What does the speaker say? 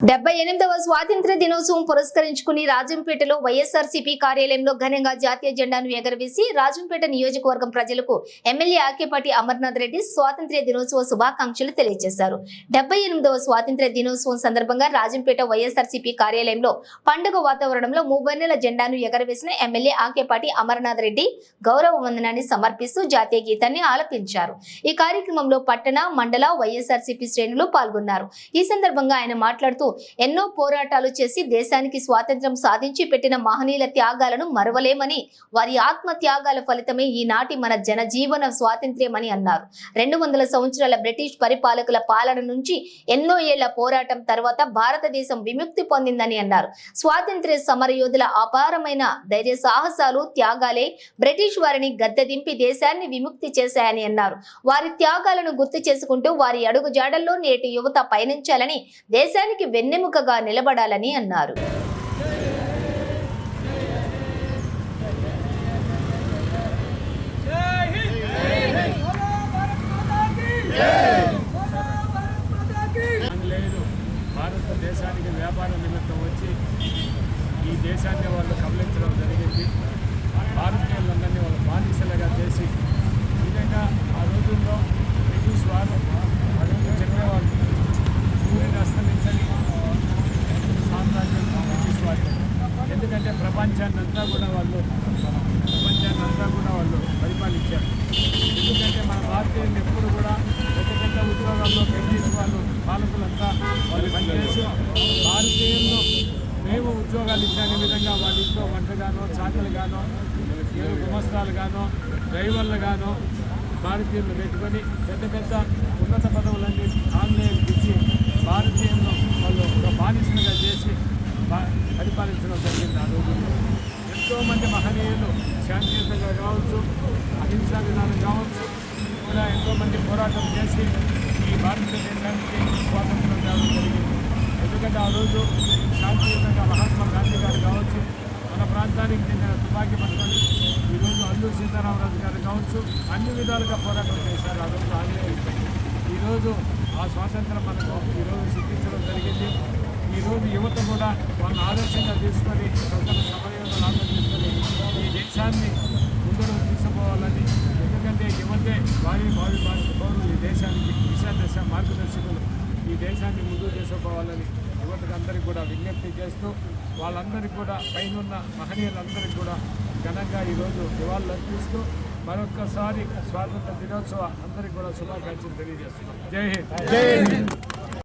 డెబ్బై ఎనిమిదవ స్వాతంత్ర దినోత్సవం పురస్కరించుకుని రాజంపేటలో వైఎస్ఆర్సీపీ కార్యాలయంలో ఘనంగా జాతీయ జెండాను ఎగరవేసి రాజంపేట నియోజకవర్గం ప్రజలకు ఎమ్మెల్యే ఆకేపాటి అమర్నాథ్ రెడ్డి స్వాతంత్ర్య దినోత్సవ శుభాకాంక్షలు తెలియజేశారు. డెబ్బై ఎనిమిదవ స్వాతంత్ర దినోత్సవం సందర్భంగా రాజంపేట వైఎస్ఆర్సీపీ కార్యాలయంలో పండుగ వాతావరణంలో మూవన్నెల జెండాను ఎగరవేసిన ఎమ్మెల్యే ఆకేపాటి అమర్నాథ్ రెడ్డి గౌరవ వందనాన్ని సమర్పిస్తూ జాతీయ గీతాన్ని ఆలపించారు. ఈ కార్యక్రమంలో పట్టణ మండల వైఎస్ఆర్సీపీ శ్రేణులు పాల్గొన్నారు. ఈ సందర్భంగా ఆయన మాట్లాడుతూ ఎన్నో పోరాటాలు చేసి దేశానికి స్వాతంత్ర్యం సాధించి పెట్టిన మహనీయుల త్యాగాలను మరవలేమని వారి ఆత్మ త్యాగాల ఫలితమే ఈనాటి మన జనజీవన స్వాతంత్ర్యమని అన్నారు. రెండు వందల సంవత్సరాల బ్రిటిష్ పరిపాలకుల పాలన నుంచి ఎన్నో ఏళ్ళ పోరాటం తర్వాత భారతదేశం విముక్తి పొందిందని అన్నారు. స్వాతంత్ర్య సమరయోధుల అపారమైన ధైర్య సాహసాలు త్యాగాలే బ్రిటిష్ వారిని గద్దెదింపి దేశాన్ని విముక్తి చేశాయని అన్నారు. వారి త్యాగాలను గుర్తు చేసుకుంటూ వారి అడుగు జాడల్లో నేటి యువత పయనించాలని దేశానికి వెన్నెముకగా నిలబడాలని అన్నారు. భారతదేశానికి వ్యాపార నిమిత్తం వచ్చి ఈ దేశాన్ని వాళ్ళు కబలించడం జరిగింది భారతీయులందరినీ వాళ్ళు బానిసలుగా చేసి ఈ విధంగా ఆ రోజుల్లో బ్రిటిష్ వారు ఆ రోజు చెప్పేవాళ్ళు సూర్యుని అస్తమించని సామ్రాజ్యం బ్రిటిష్ వారు ఎందుకంటే ప్రపంచాన్ని అంతా కూడా వాళ్ళు ప్రపంచాన్ని అంతా కూడా వాళ్ళు పరిపాలించారు. ఎందుకంటే మన భారతీయులు ఎప్పుడు కూడా పెద్ద పెద్ద ఉద్యోగాల్లో బ్రిటిష్ వాళ్ళు పాలకులంతా వాళ్ళు పనిచేసి భారతీయుల్లో మేము ఉద్యోగాలు ఇచ్చిన విధంగా వాళ్ళ ఇంట్లో వంటగానో చాకలుగానో గానో డ్రైవర్లు డ్రైవర్లుగానో భారతీయులు పెట్టుకొని పెద్ద పెద్ద ఉన్నత పదవులన్నీ ఆన్లైన్ ఇచ్చి భారతీయులను వాళ్ళు ఒక బానిసలుగా చేసి బా- పరిపాలించడం జరిగింది ఆ రోజుల్లో. ఎంతోమంది మహనీయులు శాంతియుతంగా కావచ్చు అహింసా విధానం కావచ్చు కూడా ఎంతోమంది పోరాటం చేసి ఈ భారతదేశానికి స్వాతంత్రం తేవడం జరిగింది. ఎందుకంటే ఆ రోజు శాంతియుతంగా మహాత్మా గాంధీ గారు కావచ్చు మన ప్రాంతానికి చెందిన తుపాకీ పట్టుకొని ఈరోజు అల్లూరు సీతారామరాజు గారు కావచ్చు అన్ని విధాలుగా పోరాటం చేశారు ఆ రోజు ఆంగ్లేయులపై ఈరోజు ఆ స్వాతంత్రం మనకు ఈరోజు సిద్ధించడం జరిగింది. ఈరోజు యువత కూడా వాళ్ళని ఆదర్శంగా తీసుకొని ప్రజల సమయంలో లాభం తీసుకొని ఈ దేశాన్ని ముందుకు తీసుకుపోవాలని ఎందుకంటే యువతే భావి భావి భావి పౌరులు ఈ దేశానికి దిశాదశ మార్గదర్శకులు ఈ దేశాన్ని ముందుకు తీసుకుపోవాలని యువతకు అందరికీ కూడా విజ్ఞప్తి చేస్తూ వాళ్ళందరికీ కూడా పైనున్న మహనీయులందరికీ కూడా ఘనంగా ఈరోజు నివాళులు అర్పిస్తూ మరొక్కసారి స్వాతంత్ర దినోత్సవ అందరికీ కూడా శుభాకాంక్షలు తెలియజేస్తున్నాం. జై హింద్.